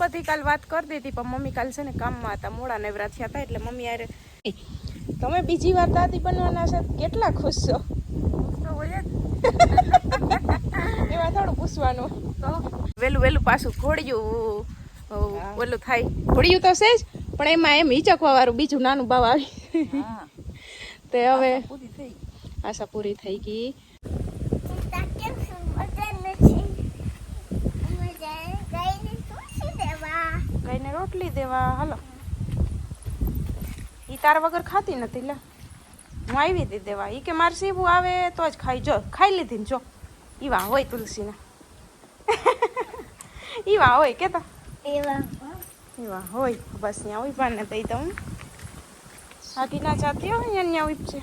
બધી કાલ વાત કરી દીધી પણ મમ્મી કાલ છે ને કામમાં હતા મોડા નેવરા થયા હતા એટલે મમ્મી યારે તમે બીજી વાર દાદી બનવાના છે કેટલા ખુશ છો? એમાં થોડું પૂછવાનું. વેલું વેલું પાછું ઘોડિયું ઓલું થાય. ઘોડિયું તો છે જ પણ એમાં એમ હિચકવા વાળું બીજું નાનું બાવ આવી. તે હવે આશા પૂરી થઈ ગઈ. કઈને રોટલી દેવા હાલો. ઈ તાર વગર ખાતી નથી લે. હું આવી હતી દેવા. એ કે મારે સીવું આવે તો જ ખાઈ જો ખાઈ લીધી ને જો ઈવા હોય તુલસીને. ઈવા હોય કેતા. ઈવા હોય. બસ ત્યાં ઊભા ને તઈ તો હું. આટી ના ચાતી હોય અહીંયા ઉપશે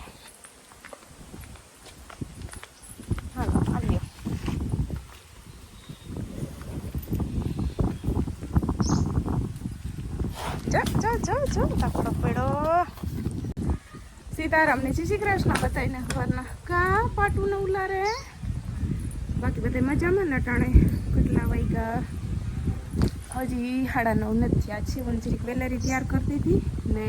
હાલો આવ્યો જો જો જો તકડો પડ્યો સીતારામને શ્રી કૃષ્ણ બતાવીને ખબરના કા પાટું ને ઉલારે. બાકી બધા મજામાં, નટાણે કેટલા વાગ્યા હજી સાડા નવ નથી આ છે હું જરીક વેલેરી તૈયાર કરતી હતી ને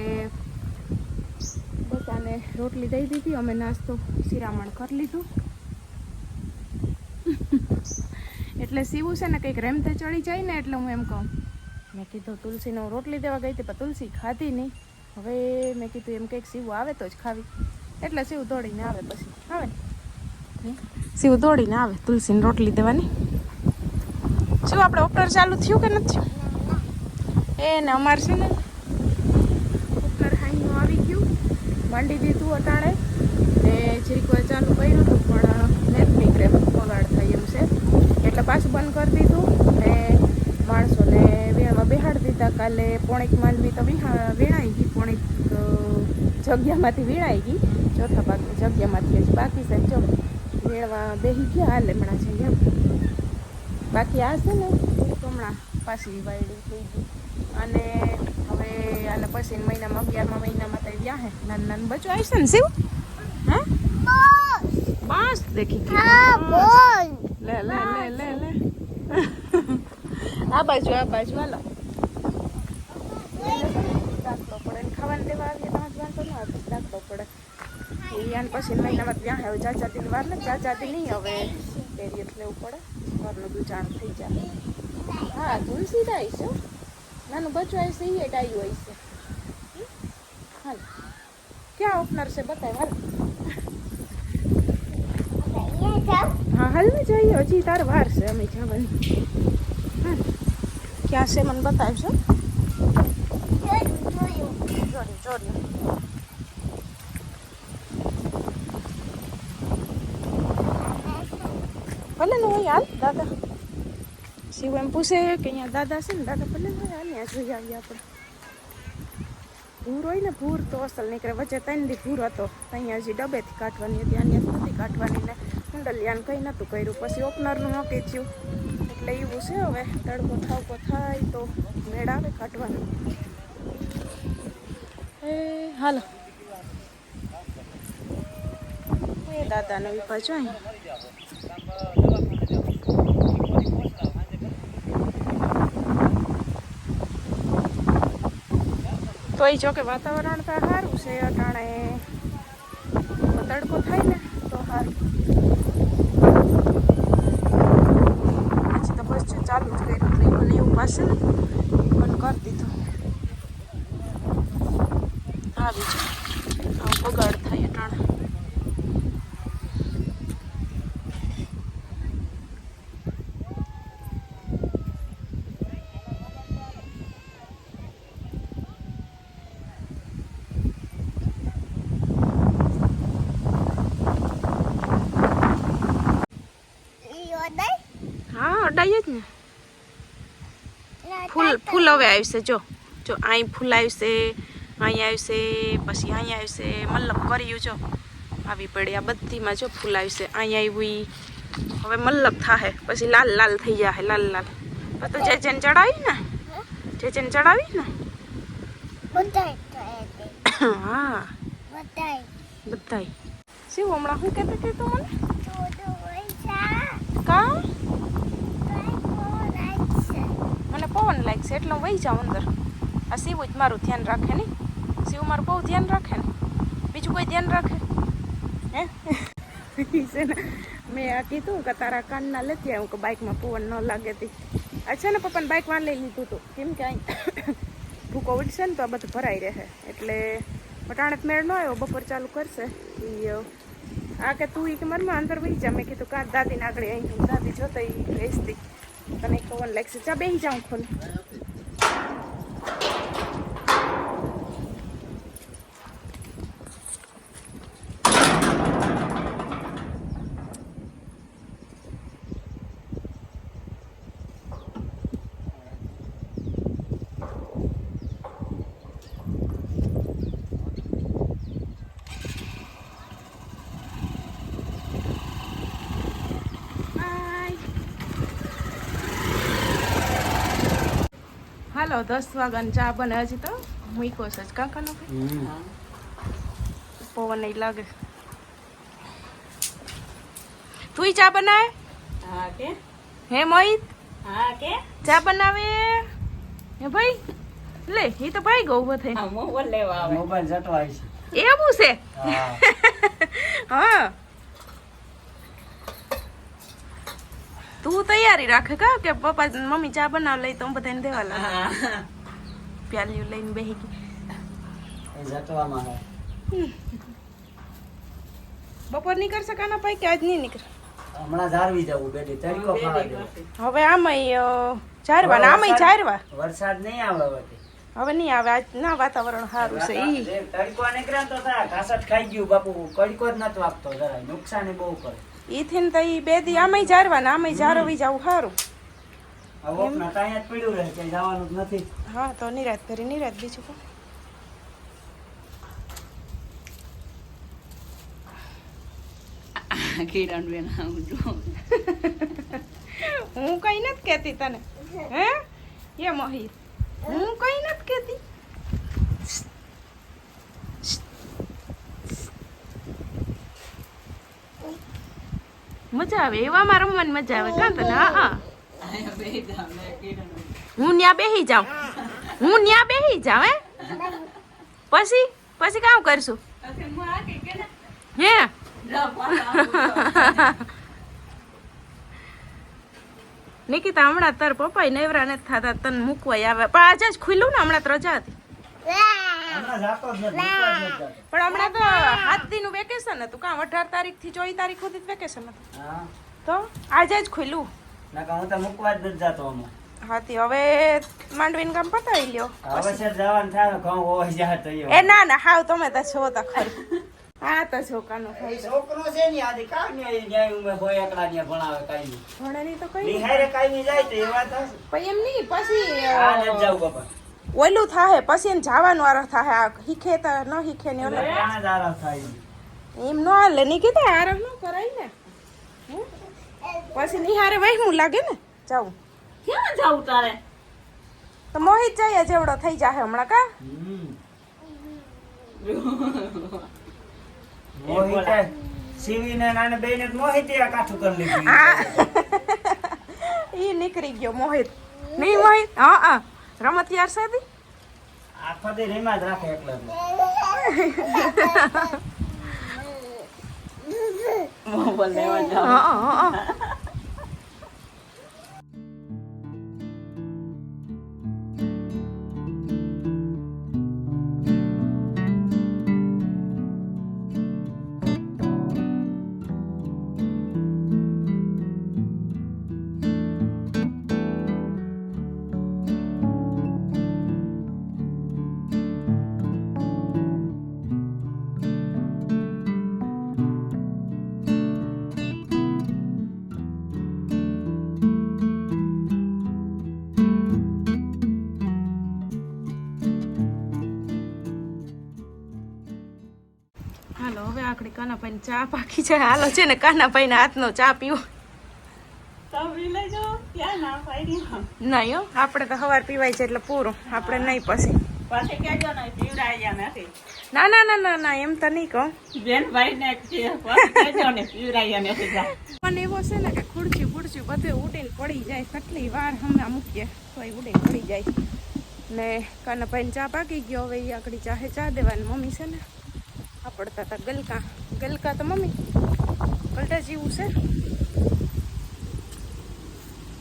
બધાને રોટલી દઈ દીધી. અમે નાસ્તો શિરામણ કરી લીધું. એટલે સીવું છે ને, કંઈક રેમતે ચડી જાય ને, એટલે હું એમ કહું. મેં કીધું તુલસીનો રોટલી દેવા ગઈ હતી, પણ તુલસી ખાધી નહીં. હવે મેં કીધું, એમ કંઈક સીવું આવે તો જ ખાવી. એટલે સીવું દોડીને આવે પછી. આવે સીવું દોડીને આવે તુલસીને રોટલી દેવાની. શું આપણે ઓપનર ચાલુ થયું કે નથી થયું? એ ને અમારે છે ને ઓપનર હાઈનું આવી ગયું. માંડી દીધું અટાણે. ને જીરીક વાર ચાલુ કર્યું હતું, પણ નેટ નીકળે બગાડ થાય એમ છે. એટલે પાછું બંધ કરી દીધું ને માણસોને વેણવા બેહાડી દીધા. કાલે પોણીક માંડવી તો વિહા વેણાઈ ગઈ. પોણીક જગ્યામાંથી વેણાઈ ગઈ. ચોથા ભાગની જગ્યામાંથી હજી બાકી છે. જો વેણવા બેહી ગયા હાલ હમણાં છે એમ. બાકી આ છે ને હમણાં પાછી વાયડી થઈ ગઈ. અને હવે આને પછી મહિનામાં અગિયારમાં મહિનામાં તો વ્યા હે. નાન નાન બચો આવશે ને શિવ? હા? બસ. દેખી લે લે લે લે લે. આ બાજુ આ બાજુ હાલો. દાખલો પડે. ખાવાનું દેવા આવીએ તો જ વાંધો ના આવે. દાખલો પડે. આને પછી મહિનામાં ત્યાં હવે ચાચા દિન વાર ને ચાચા દિન નહીં હવે પેરિયડ લેવું પડે. ઘરનું દૂચાણ થઈ જાય. હા તુલસી થાય છે નાનું બચ્ચું આવી છે એ ડાયું હોય છે. હાલ. ક્યાં ઓપનર છે બતાય હાલ. હા હાલ ને જઈએ. હજી તાર વાર છે અમે જવાની. હા ક્યાં છે મને બતાવશો જોડ્યું જોડ્યું ભલે ન હોય હાલ દાદા શિવ એમ પૂછે કે અહીંયા દાદા છે ને દાદા ભલે હોય હાલ ત્યાં જોઈ આવીએ આપણે ભૂર હોય ને ભૂર તો અસલ નીકળે વચ્ચે ત્રણ દી ભૂર હતો અહીંયા હજી ડબેથી કાઢવાની હતી અહીંયા નથી કાઢવાની ને કુંડલિયાને કંઈ નહોતું કર્યું પછી ઓપનરનું નક્કી થયું એવું છે. હવે તડકો થાવકો થાય તો મેળ આવે કાઢવાનું. એ, હાલો. એ દાદાને વિપા જોઈ તો જો કે વાતાવરણ તો સારું છે. અટાણે તડકો થાય ને તો સારું. જો ચાલુ જ કર્યું હતું મને એવું પાસે બંધ કરી દીધું. આવી જો આવું બગાડ થાય અટાણે હા અડાઈ જ ને ફૂલ ફૂલ હવે આવશે જો જો અહીં ફૂલ આવશે અહીં આવશે પછી અહીં આવશે મતલબ કર્યું જો. આવી પડી આ બધીમાં જો ફૂલ આવશે અહીં આવ્યું ઈ. હવે મતલબ થાહે પછી લાલ લાલ થઈ જાય લાલ લાલ. આ તો જે જેને ચડાવી ને? જે જેને ચડાવી ને? હા. બધાય. શું હમણાં શું કહેતો કહેતો મને? કા? મને પવન લાગશે એટલે હું વહી જાઉં અંદર. આ શિવ જ મારું ધ્યાન રાખે નહીં શિવ મારું બહુ ધ્યાન રાખે ને? બીજું કોઈ ધ્યાન રાખે? હે? છે ને, મેં આ કીધું કે તારા કાનના લેતી આવું કે બાઇકમાં પવન ન લાગે તી. અચ્છા ને પપ્પાને બાઇક વાળ લઈ લીધું હતું કેમ કે અહીં ભૂકો ઉડશે ને તો આ બધું ભરાઈ રહે. એટલે પટાણે મેળ ન આવ્યો, બપોર ચાલુ કરશે. ઈ આ કે તું ઈ કે મરમાં અંદર વહી જા. મેં કીધું કા દાદીને આગળ અહીં દાદી જોતા એ બેસતી. તને પવન લાગશે ચા બેસી જાઉં ખોલ હાલો દસ વાગ્યાની ચા બને. હજી તો મૂકો છે. જ કાકાનો પવન નહીં લાગે. તું ચા બનાવે? હા કે? હે મોહિત? હા કે? ચા બનાવે? હે ભાઈ? લે એ તો ભાઈ ગયો ઊભો થઈ મોબાઈલ લેવા આવે. મોબાઈલ જટવાય છે. એવું છે? હા. તું તૈયારી રાખે કા? કે પપ્પા મમ્મી ચા બનાવ લઈ તો હું બધાને દેવા લાગે? હા લઈને બેહી ગઈ. બપોર નીકળશે કાના પાઈ કે આજ નહીં નીકળે? હમણાં જાળવી જવું બેટી તરીકો હવે આમાંય ચારવા ને આમાંય ચારવા વરસાદ નહીં આવે હવે હવે નહીં આવે આજ ના વાતાવરણ સારું છે ઈ. તડકો નીકળે તો થાય ઘાસટ ખાઈ ગયું બાપુ કડકો જ નતો આપતો જરાય નુકસાની બહુ કરે. ઈ થઈને તો ઈ બે દી આમાંય જારવાના ને આમાંય જારવી જાવું સારું હવે ઓપના ત્યાં જ પડ્યું રહે કઈ જવાનું જ નથી. હા તો નિરાત કરી નિરાત બીજું કોઈ કિરણ બેન હું કઈ નથી કેતી તને હે? એ મોહિત હું કઈ નથી કહેતી? મજા આવે એવામાં રમવાની મજા આવે, કાં તને હા હા. બેસી. હું ન્યા બેહી જાઉં. હું ન્યા બેહી જાઉં, હે? પછી પછી કામ કરશું? હું. નિકિતા, હમણાં તાર પપ્પા નવરા નથી થતા, તને મૂકવાય આવે. પણ આજે જ ખુલ્લું ને, હમણાં રજા હતી. પણ હમણાં તો સાત દીનું વેકેશન હતું કાં અઢાર તારીખથી ચોવીસ તારીખ સુધી વેકેશન હતું? તો આજે જ ખુલ્યું હું તો મૂકવા જ નથી જાતો આમાં. હાથી હવે માંડવીને કામ પતાવી લ્યો. હવે છે જવાનું થાય ઘઉં હોય જાય તો એ ના ના હાવ તમે તો છો તો ખરું. હા તો છોકરાનો છોકરો છે ને આજે કામ ને ન્યાય ઉમે હોય એકલા ને ભણાવે કાંઈ નહીં. ભણે નહીં તો કઈ નિહારે કાંઈ નહીં જાય તો એ વાત પછી એમ નહીં પછી આ નથી જાવ બાપા. ઓલું થાહે પછી એને જવાનું આરો થાહે. આ હીખે તો ન હીખે ને ઓલે. એમ. ન હાલે ની કીધું આરો ન કરાય ને. પછી નિહારે વહેમું લાગે ને જાવું. ક્યાં જાવું તારે? તો મોહિત જાય જેવડો થઈ જાહે હમણાં કા? મોહિત મોહિતે શિવીને નાને બેયને તો આ કાઠું કરી લીધું. ઈ નીકળી ગયો મોહિત. નહીં મોહિત? હા હા. રમત યાર સાદી આખો દી રીમાં જ રાખે એકલો. મોબાઈલ લેવા જાવ ચા પાકી છે હાલો છે ને કાનાભાઈ હાથનો ચા પીવો. ના હો? આપણે તો સવાર પીવાય છે એટલે પૂરું. આપણે નહીં પછી. ને ના ના ના ના ના એમ તો નહીં કહું. ને ને. પણ એવો છે ને કે ખુરચી ખુરચી બધું ઉડીને પડી જાય. કેટલી વાર હમણાં મૂકીએ તોય ઉડીને પડી જાય. ને કાના કાનાભાઈને ચા પાકી ગયો. હવે એ આકડી ચાહે ચા દેવાની. મમ્મી છે ને આ પડતા હતા ગલકા. ગલકા તો મમ્મી કલટા જેવું છે.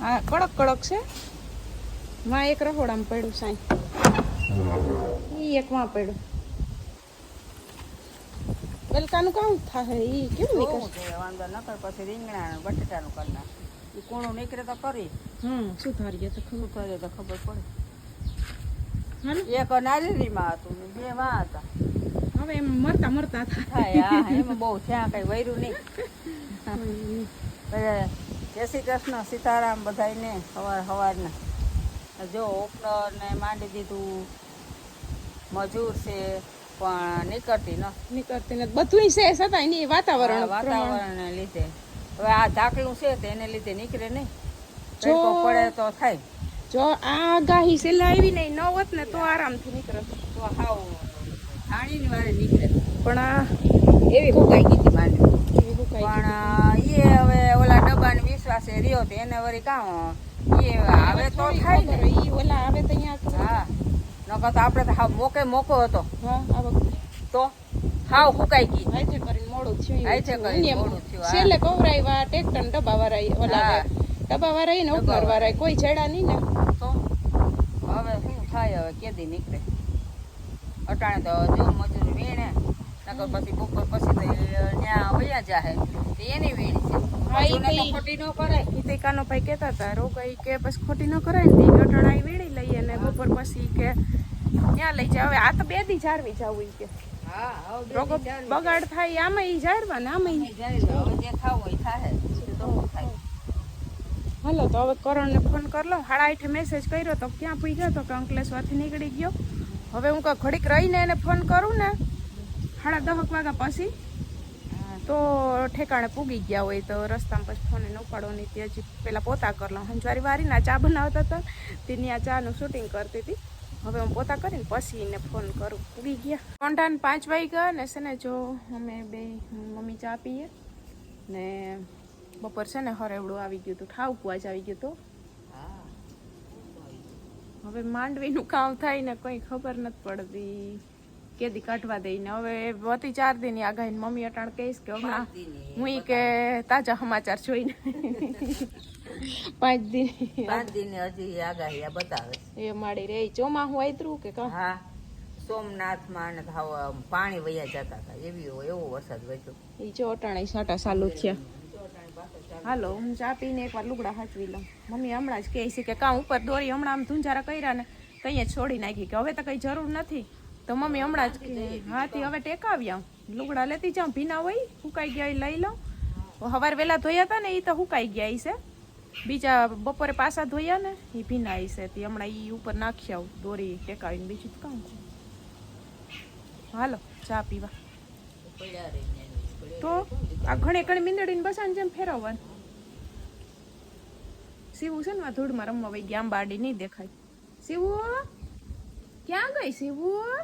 આ કડક કડક છે. માં એક રહોડામાં પડ્યું સાંઈ. ઈ એક માં પડ્યું. ગલકાનું કામ થાય ઈ કેવું નીકળે? વાંધો ન નકર પછી રીંગણા ને બટેટાનું કરી નાખ. ઈ કોણું નીકળે તો કરી હમ સુધારીએ તો ખબર કરે તો ખબર પડે. એક નારિયેળીમાં હતું બે માં હતા. હવે એમ મરતા મરતા થાય. એમાં બહુ ત્યાં કઈ વૈરું નહીં. જય શ્રી કૃષ્ણ સીતારામ બધાને સવાર સવારના જો ઓપનર ને માંડી દીધું મજૂર છે પણ નીકળતી ન. નીકળતી નથી. બધું છે છતાં નહીં વાતાવરણ વાતાવરણ વાતાવરણને લીધે. હવે આ ધાકલું છે તો એને લીધે નીકળે નહીં. જો- પડે તો થાય. જો આ આગાહી સેલા આવી નહીં ન હોત ને તો આરામથી નીકળે તો હાવ પણ આ એવી ફૂંકાઈ ગઈ હતી એવી પણ એ હવે ઓલા ડબ્બાને વિશ્વાસે રહ્યો તો એને વળી કામ એ હવે તો થાય ને. એ ઓલા આવે તો અહીંયા. હા. નકર તો આપણે તો હાવ મોકે મોકો હતો. હા તો હાવ ફૂંકાઈ ગઈ. હાઈજે કરીને મોડું થયું થયું. કરીને મોડું થયું, હા. છેલ્લે કવરાવ્યા ટેક્ટર ડબ્બા વાળા ઓલા હા. ડબ્બા વાળા ને ઉપર વાળા. કોઈ છેડા નહીં ને. તો હવે શું થાય હવે કેદી નીકળે? અટાણે તો જો મજૂર વીણે નકર પછી બપોર પછી તો ત્યાં વયા જાહે. તો એની વીણ છે. ખોટી ન કરાય. ઈ તે કાનો ભાઈ કહેતા હતા રોગાઈ કે પછી ખોટી ન કરાય ને અટાણા એ વીણી લઈએ ને બપોર પછી કે ત્યાં લઈ જાય હવે આ તો બે દી જાળવી જાવું કે. રોગો બગાડ થાય આમાં ઈ જાળવા ને આમાં ઈ. હવે જે થાવું હોય થાય. હાલો તો હવે કરણને ફોન કરલો હાડા સાડા આઠે મેસેજ કર્યો તો ક્યાં પૂઈ તો કે અંકલેશ્વરથી નીકળી ગયો. હવે હું ઘડીક રહીને એને ફોન કરું ને, સાડા દહક વાગ્યા પછી, તો ઠેકાણે પૂગી ગયા હોય તો રસ્તામાં પછી ફોન એને ઉપાડવાની તે હજી પહેલાં પોતા કરી લઉં હંજવારી વારીના ચા બનાવતા હતા, તેની આ ચાનું શૂટિંગ કરતી હતી. હવે હું પોતા કરીને પછી એને ફોન કરું. પૂગી ગયા. કોંઢાને પાંચ વાગ્યા ને છે ને જો અમે બે મમ્મી ચા પીએ ને બપોર છે ને હરેવડું આવી ગયું હતું, ઠાવકું આજ આવી ગયું હતું. હવે માંડવીનું કામ થાય ને કંઈ ખબર નથી પડતી. કેદી કાઢવા દઈ ને. હવે વતી ચાર દિનની આગાહી મમ્મી અટાણ કહીશ કે હમણાં હું કે તાજા સમાચાર જોઈને. પાંચ દિન. પાંચ દિન હજી આગાહી બતાવે એ માડી રે. ચોમાસું આયતરું કે કા? હા. સોમનાથમાં ને પાણી વયા જતા હતા. એવી હોય એવો વરસાદ વધ્યો એ જો અટાણે સાટા ચાલુ થયા. હાલો હું ચા પીને એકવાર લુગડા હાચવી લઉં. મમ્મી હમણાં જ કહે છે કે કાં ઉપર દોરી હમણાં આમ ધૂંજારા કર્યા ને કંઈ જ છોડી નાખી કે હવે તો કંઈ જરૂર નથી. તો મમ્મી હમણાં જ હાથી હવે ટેકાવ્યા લુગડા લેતી જાઉં ભીના હોય સુકાઈ ગયા લઈ લઉં. સવારે વહેલા ધોયા હતા ને એ તો સુકાઈ ગયા છે. બીજા બપોરે પાછા ધોયા ને એ ભીના ઈ છે. તે હમણાં એ ઉપર નાખી આવું દોરી ટેકાવીને બીજું કામ હાલો ચા પીવા. તો આ ઘણે ઘણી મીંદડીને બસાને જેમ ફેરવવાનું. સીવું છે ને ધૂળમાં રમવા વહી ગયા બાડી નહીં દેખાય. શિવું? ક્યાં ગઈ શિવું?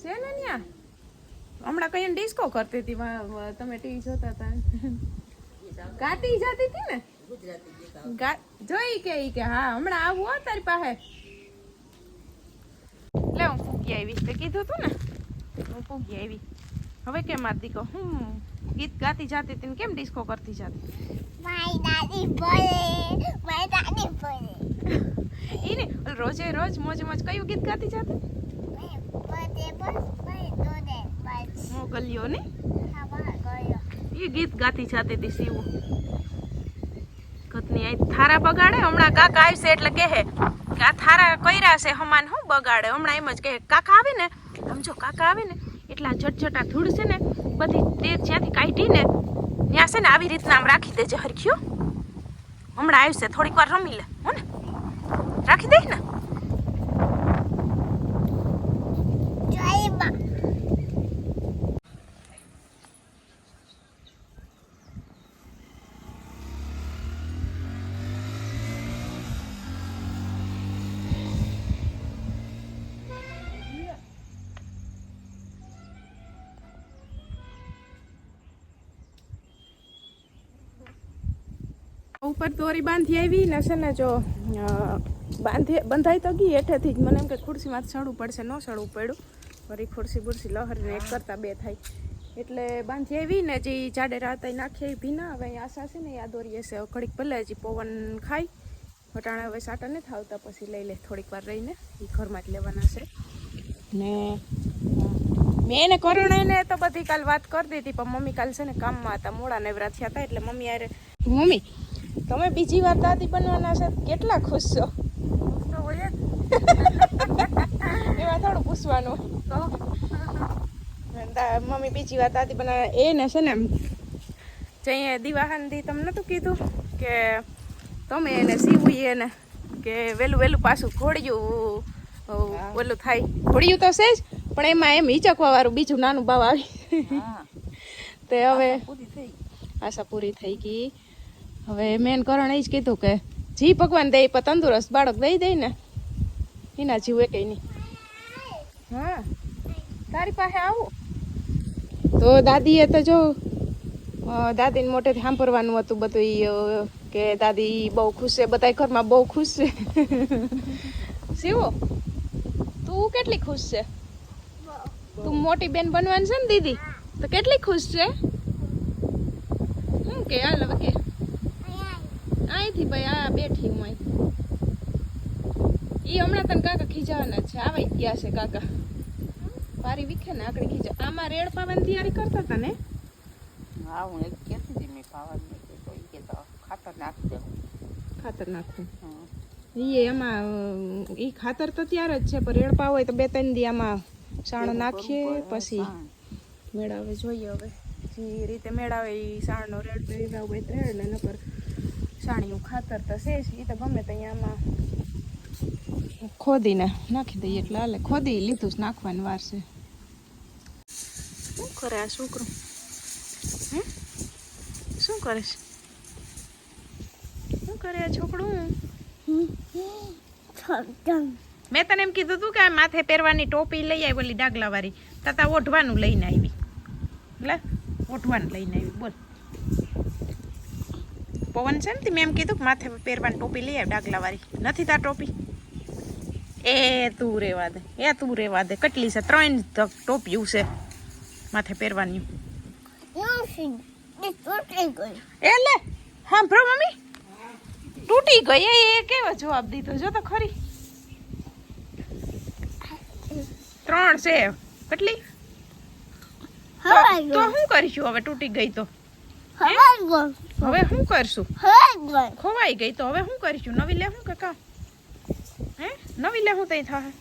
છે ને ત્યાં હમણાં કઈ ડિસ્કો કરતી હતી તમે ટીવી જોતા હતા. ગાતી જતી હતી ને? જોઈ કે, ઈ કે, હા, હમણાં આવું હો તારી પાસે. લે, હું પૂગી આવી તે કીધું તું ને? હું પૂગી આવી હવે કેમ આ દીકો? હું ગીત ગાતી જાતી હતી કેમ ડિસ્કો કરતી જાતી? મારી દાદી બોલે મારી દાદી બોલે ઈ રોજે રોજ મોજ મોજ કયું ગીત ગાતી જાતી? મોગલીઓ ને? એ ગીત ગાતી જાતી હતી શિવ. કતની આ થારા બગાડે હમણાં કાકા આવશે એટલે કહે. કે આ થારા કર્યા છે હમાન હું બગાડે? હમણાં એમ જ કહે કાકા આવે ને સમજો કાકા આવે ને એટલા જટજટા ધૂળ છે ને, બધી તે જ્યાંથી કાઢીને ત્યાં છે ને આવી રીતના આમ રાખી દેજે હરખ્યું હમણાં આવશે થોડીક વાર રમી લે, હો ને. રાખી દઈ ને. ઉપર દોરી બાંધી આવી ને છે ને જો બાંધી, બંધાઈ તો ગઈ હેઠેથી જ. મને એમ કે ખુરશીમાં ચડવું પડશે, ન ચડવું પડ્યું. ફરી ખુરશી બુરશી લહરીને એક કરતાં બે થાય. એટલે બાંધી આવી ને જે જાડે રાતે નાખી આવી ભીના. હવે આશા છે ને આ દોરીએ છે. ઘડીક ભલે હજી પવન ખાઈ વટાણા હવે સાટા નથી આવતા, પછી લઈ લે થોડીક વાર રહીને. એ ઘરમાં જ લેવાના છે. ને મેં એને કરુણાને તો બધી કાલ વાત કરી દીધી, પણ મમ્મી કાલ છે ને કામમાં હતા, મોડા નેવરા થયા હતા, એટલે મમ્મી યારે મમ્મી તમે બીજી વાર દાદી બનવાના છે કેટલા ખુશ છો? એમાં થોડું પૂછવાનું. મમ્મી બીજી વાર દાદી બનાવે. એને છે ને જઈએ દિવાહાનથી તમને નહોતું કીધું કે તમે એને સીવું એને કે વહેલું વહેલું પાછું ઘોડિયું ઓલું થાય. ઘોડિયું તો છે જ પણ એમાં એમ હિચકવા વાળું બીજું નાનું બાવ આવી. તે હવે આશા પૂરી થઈ ગઈ. હવે મેન કારણ એ જ કીધું કે જી ભગવાન દે પણ તંદુરસ્ત બાળક દઈ દે ને. એના જીવે કઈ નહીં. હા. તારી પાસે આવું? તો દાદીએ તો જો દાદીને મોટેથી સાંભળવાનું હતું બધું કે દાદી બહુ ખુશ છે બધા ઘરમાં બહુ ખુશ છે. શિવો તું કેટલી ખુશ છે? તું મોટી બેન બનવાની છે ને દીદી? તો કેટલી ખુશ છે? શું કે હાલ હવે કે. અહીંથી ભાઈ આ બેઠી હું ઈ હમણાં તને કાકા ખીજાવાના છે. આવી ગયા છે કાકા. પારી વિખે ને આકડી ખીજા. આમાં રેડ પાવાની તૈયારી કરતા હતા ને? હા હું એક કહેતી હતી મેં પાવાની નથી તો એ કહેતા ખાતર નાખી દેવું ખાતર નાખું. હા. ઈ એમાં એ ઈ ખાતર તો ત્યારે જ છે પણ રેડ પાવ હોય તો બે ત્રણ દી આમાં સાણો નાખીએ પછી મેળાવે જોઈએ હવે. જે રીતે મેળાવે એ સાણનો રેડ પહેરાવ હોય ત્રેડ ને નકર સાણીનું ખાતર તો છે જ, એ તો ગમે તો આમાં ખોદીને નાખી દઈએ એટલે હાલે. ખોદી લીધું જ નાખવાની વાર છે. શું કરે આ છોકરું? શું કરે છે? શું કરે આ છોકરું? મેં તને એમ કીધું તું કે આ માથે પહેરવાની ટોપી લઈ આવી ઓલી ડાગલાવાળી. તાતા ઓઢવાનું લઈને આવી. લે, ઓઢવાનું લઈને આવી, બોલ. પવન છે ને તે મેં એમ કીધું કે માથે પહેરવાની ટોપી લઈ આવી ડાગલાવાળી. નથી તાર ટોપી? એ તું રેવા દે, એ તું રેવા દે. કેટલી છે? ત્રણ ટોપિયું છે માથે પહેરવાની. એ લે બ્રો મમ્મી. તૂટી ગઈ. એ કેવો જવાબ દીધો? જો તો ખરી. ત્રણ છે. કેટલી? તો શું કરીશું હવે? તૂટી ગઈ તો. હવે શું કરશું? ખોવાઈ ગઈ તો હવે શું કરીશું? નવી લે શું કે હે? નવી લે શું તઈ થાય